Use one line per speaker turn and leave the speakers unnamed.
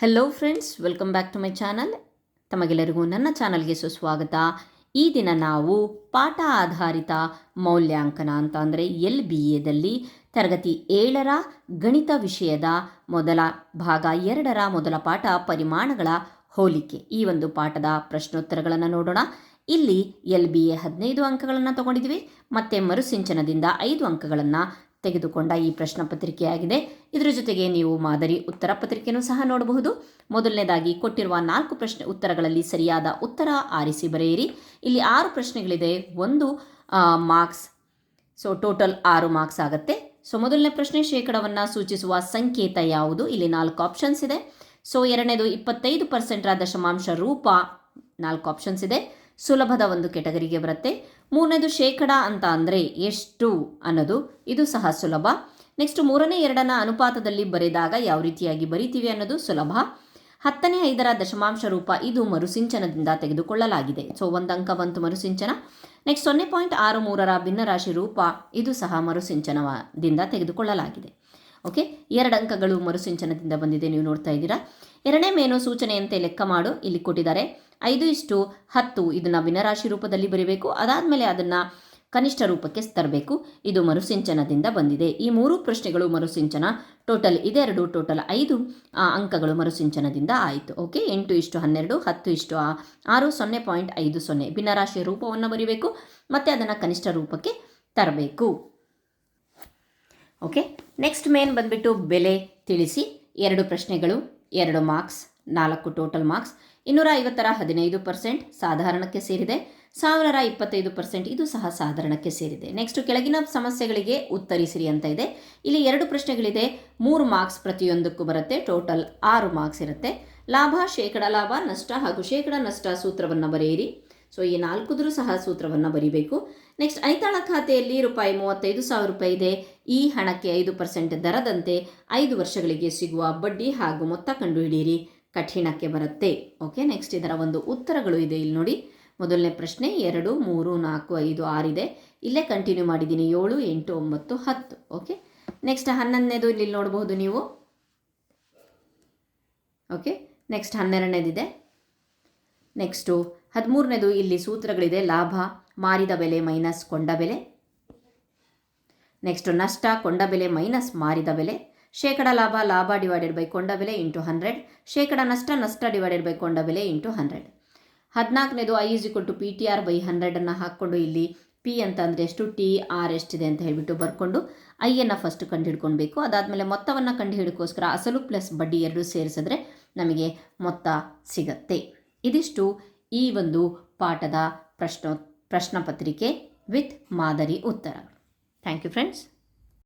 Hello friends welcome back to my channel ತಮಗೆಲ್ಲರಿಗೂ ನನ್ನ ಚಾನಲ್ಗೆ ಸುಸ್ವಾಗತ. ಈ ದಿನ ನಾವು ಪಾಠ ಆಧಾರಿತ ಮೌಲ್ಯಾಂಕನ ಅಂತ ಅಂದರೆ ಎಲ್ ಬಿ ಎದಲ್ಲಿ ತರಗತಿ ಏಳರ ಗಣಿತ ವಿಷಯದ ಮೊದಲ ಭಾಗ, ಎರಡರ ಮೊದಲ ಪಾಠ ಪರಿಮಾಣಗಳ ಹೋಲಿಕೆ. ಈ ಒಂದು ಪಾಠದ ಪ್ರಶ್ನೋತ್ತರಗಳನ್ನು ನೋಡೋಣ. ಇಲ್ಲಿ ಎಲ್ ಬಿ ಎ ಹದಿನೈದು ಅಂಕಗಳನ್ನು ತಗೊಂಡಿದ್ವಿ. ಮತ್ತು ಮರುಸಿಂಚನದಿಂದ ಐದು ಅಂಕಗಳನ್ನು ತೆಗೆದುಕೊಂಡ ಈ ಪ್ರಶ್ನೆ ಪತ್ರಿಕೆಯಾಗಿದೆ. ಇದರ ಜೊತೆಗೆ ನೀವು ಮಾದರಿ ಉತ್ತರ ಪತ್ರಿಕೆಯನ್ನು ಸಹ ನೋಡಬಹುದು. ಮೊದಲನೇದಾಗಿ ಕೊಟ್ಟಿರುವ ನಾಲ್ಕು ಪ್ರಶ್ನೆ ಉತ್ತರಗಳಲ್ಲಿ ಸರಿಯಾದ ಉತ್ತರ ಆರಿಸಿ ಬರೆಯಿರಿ. ಇಲ್ಲಿ ಆರು ಪ್ರಶ್ನೆಗಳಿದೆ. ಒಂದು ಮಾರ್ಕ್ಸ್. ಸೊ, ಟೋಟಲ್ ಆರು ಮಾರ್ಕ್ಸ್ ಆಗುತ್ತೆ. ಸೊ, ಮೊದಲನೇ ಪ್ರಶ್ನೆ ಶೇಕಡವನ್ನು ಸೂಚಿಸುವ ಸಂಕೇತ ಯಾವುದು? ಇಲ್ಲಿ ನಾಲ್ಕು ಆಪ್ಷನ್ಸ್ ಇದೆ. ಸೊ, ಎರಡನೇದು ಇಪ್ಪತ್ತೈದು ಪರ್ಸೆಂಟರ ದಶಮಾಂಶ ರೂಪ ನಾಲ್ಕು ಆಪ್ಷನ್ಸ್ ಇದೆ. ಸುಲಭದ ಒಂದು ಕೆಟಗರಿಗೆ ಬರುತ್ತೆ. ಮೂರನೇದು ಶೇಕಡ ಅಂತ ಅಂದರೆ ಎಷ್ಟು ಅನ್ನೋದು. ಇದು ಸಹ ಸುಲಭ. ನೆಕ್ಸ್ಟ್ ಮೂರನೇ ಎರಡನ ಅನುಪಾತದಲ್ಲಿ ಬರೆದಾಗ ಯಾವ ರೀತಿಯಾಗಿ ಬರಿತೀವಿ ಅನ್ನೋದು ಸುಲಭ. ಹತ್ತನೇ ಐದರ ದಶಮಾಂಶ ರೂಪ ಇದು ಮರುಸಿಂಚನದಿಂದ ತೆಗೆದುಕೊಳ್ಳಲಾಗಿದೆ. ಸೊ ಒಂದು ಅಂಕ ಬಂತು ಮರುಸಿಂಚನ. ನೆಕ್ಸ್ಟ್ ಸೊನ್ನೆ ಪಾಯಿಂಟ್ ಆರು ಮೂರರ ಭಿನ್ನರಾಶಿ ರೂಪ ಇದು ಸಹ ಮರುಸಿಂಚನದಿಂದ ತೆಗೆದುಕೊಳ್ಳಲಾಗಿದೆ. ಓಕೆ? ಎರಡು ಅಂಕಗಳು ಮರುಸಿಂಚನದಿಂದ ಬಂದಿದೆ ನೀವು ನೋಡ್ತಾ ಇದ್ದೀರಾ. ಎರಡನೇ ಮೇನು ಸೂಚನೆಯಂತೆ ಲೆಕ್ಕ ಮಾಡು, ಇಲ್ಲಿ ಕೊಟ್ಟಿದ್ದಾರೆ. ಐದು ಇಷ್ಟು ಹತ್ತು, ಇದನ್ನು ಭಿನ್ನರಾಶಿ ರೂಪದಲ್ಲಿ ಬರೀಬೇಕು. ಅದಾದಮೇಲೆ ಅದನ್ನು ಕನಿಷ್ಠ ರೂಪಕ್ಕೆ ತರಬೇಕು. ಇದು ಮರುಸಿಂಚನದಿಂದ ಬಂದಿದೆ. ಈ ಮೂರು ಪ್ರಶ್ನೆಗಳು ಮರುಸಿಂಚನ. ಟೋಟಲ್ ಇದೆರಡು, ಟೋಟಲ್ ಐದು ಅಂಕಗಳು ಮರುಸಿಂಚನದಿಂದ ಆಯಿತು. ಓಕೆ? ಎಂಟು ಇಷ್ಟು ಹನ್ನೆರಡು, ಹತ್ತು ಇಷ್ಟು ಆರು, ಸೊನ್ನೆ ಪಾಯಿಂಟ್ ಐದು ಸೊನ್ನೆ. ಭಿನ್ನರಾಶಿಯ ರೂಪವನ್ನು ಬರೀಬೇಕು. ಮತ್ತು ಅದನ್ನು ಕನಿಷ್ಠ ರೂಪಕ್ಕೆ ತರಬೇಕು. ಓಕೆ? ನೆಕ್ಸ್ಟ್ ಮೇನ್ ಬಂದುಬಿಟ್ಟು ಬೆಲೆ ತಿಳಿಸಿ. ಎರಡು ಪ್ರಶ್ನೆಗಳು, ಎರಡು ಮಾರ್ಕ್ಸ್ ನಾಲ್ಕು ಟೋಟಲ್ ಮಾರ್ಕ್ಸ್ ಇನ್ನೂರ ಐವತ್ತರ ಹದಿನೈದು ಪರ್ಸೆಂಟ್ ಸಾಧಾರಣಕ್ಕೆ ಸೇರಿದೆ. ಸಾವಿರರ ಇಪ್ಪತ್ತೈದು ಪರ್ಸೆಂಟ್ ಇದು ಸಹ ಸಾಧಾರಣಕ್ಕೆ ಸೇರಿದೆ. ನೆಕ್ಸ್ಟ್ ಕೆಳಗಿನ ಸಮಸ್ಯೆಗಳಿಗೆ ಉತ್ತರಿಸಿರಿ ಅಂತ ಇದೆ. ಇಲ್ಲಿ ಎರಡು ಪ್ರಶ್ನೆಗಳಿದೆ. ಮೂರು ಮಾರ್ಕ್ಸ್ ಪ್ರತಿಯೊಂದಕ್ಕೂ ಬರುತ್ತೆ. ಟೋಟಲ್ ಆರು ಮಾರ್ಕ್ಸ್ ಇರುತ್ತೆ. ಲಾಭ, ಶೇಕಡ ಲಾಭ, ನಷ್ಟ ಹಾಗೂ ಶೇಕಡ ನಷ್ಟ ಸೂತ್ರವನ್ನು ಬರೆಯಿರಿ. ಸೊ ಈ ನಾಲ್ಕುದ್ರೂ ಸಹ ಸೂತ್ರವನ್ನು ಬರೀಬೇಕು. ನೆಕ್ಸ್ಟ್ ಐತಾಳ ಖಾತೆಯಲ್ಲಿ ರೂಪಾಯಿ ಮೂವತ್ತೈದು ಸಾವಿರ ರೂಪಾಯಿ ಇದೆ. ಈ ಹಣಕ್ಕೆ ಐದು ಪರ್ಸೆಂಟ್ ದರದಂತೆ ಐದು ವರ್ಷಗಳಿಗೆ ಸಿಗುವ ಬಡ್ಡಿ ಹಾಗೂ ಮೊತ್ತ ಕಂಡುಹಿಡಿಯಿರಿ. ಕಠಿಣಕ್ಕೆ ಬರುತ್ತೆ. ಓಕೆ ನೆಕ್ಸ್ಟ್ ಇದರ ಒಂದು ಉತ್ತರಗಳು ಇದೆ ಇಲ್ಲಿ ನೋಡಿ. ಮೊದಲನೇ ಪ್ರಶ್ನೆ ಎರಡು, ಮೂರು, ನಾಲ್ಕು, ಐದು ಆರಿದೆ ಇಲ್ಲೇ ಕಂಟಿನ್ಯೂ ಮಾಡಿದ್ದೀನಿ ಏಳು, ಎಂಟು, ಒಂಬತ್ತು, ಹತ್ತು. ಓಕೆ ನೆಕ್ಸ್ಟ್ ಹನ್ನೊಂದನೇದು ಇಲ್ಲಿ ನೋಡಬಹುದು ನೀವು. ಓಕೆ ನೆಕ್ಸ್ಟ್ ಹನ್ನೆರಡನೇದಿದೆ. ನೆಕ್ಸ್ಟು ಹದಿಮೂರನೇದು, ಇಲ್ಲಿ ಸೂತ್ರಗಳಿದೆ, ಲಾಭ, ಮಾರಿದ ಬೆಲೆ ಮೈನಸ್ ಕೊಂಡ ಬೆಲೆ. ನೆಕ್ಸ್ಟು ನಷ್ಟ, ಕೊಂಡ ಬೆಲೆ ಮೈನಸ್ ಮಾರಿದ ಬೆಲೆ. ಶೇಕಡ ಲಾಭ ಲಾಭ ಡಿವೈಡೆಡ್ ಬೈ ಕೊಂಡ ಬೆಲೆ ಇಂಟು ಹಂಡ್ರೆಡ್ ಶೇಕಡ ನಷ್ಟ ನಷ್ಟ ಡಿವೈಡೆಡ್ ಬೈ ಕೊಂಡ ಬೆಲೆ into hundred ಹದಿನಾಲ್ಕನೇದು I is equal to P T R by ಹಂಡ್ರೆಡನ್ನು ಹಾಕ್ಕೊಂಡು ಇಲ್ಲಿ ಪಿ ಅಂತ ಅಂದರೆ ಎಷ್ಟು? ಟಿ ಆರ್ ಎಷ್ಟಿದೆ ಅಂತ ಹೇಳಿಬಿಟ್ಟು ಬರ್ಕೊಂಡು ಐಯನ್ನು ಫಸ್ಟ್ ಕಂಡುಹಿಡ್ಕೊಳ್ಬೇಕು. ಅದಾದಮೇಲೆ ಮೊತ್ತವನ್ನು ಕಂಡುಹಿಡ್ಕೋಸ್ಕರ ಅಸಲು ಪ್ಲಸ್ ಬಡ್ಡಿ ಎರಡು ಸೇರಿಸಿದ್ರೆ ನಮಗೆ ಮೊತ್ತ ಸಿಗತ್ತೆ. ಇದಿಷ್ಟು ಈ ಒಂದು ಪಾಠದ ಪ್ರಶ್ನೋ ಪ್ರಶ್ನಪತ್ರಿಕೆ ವಿತ್ ಮಾದರಿ ಉತ್ತರಗಳು ಥ್ಯಾಂಕ್ ಯು ಫ್ರೆಂಡ್ಸ್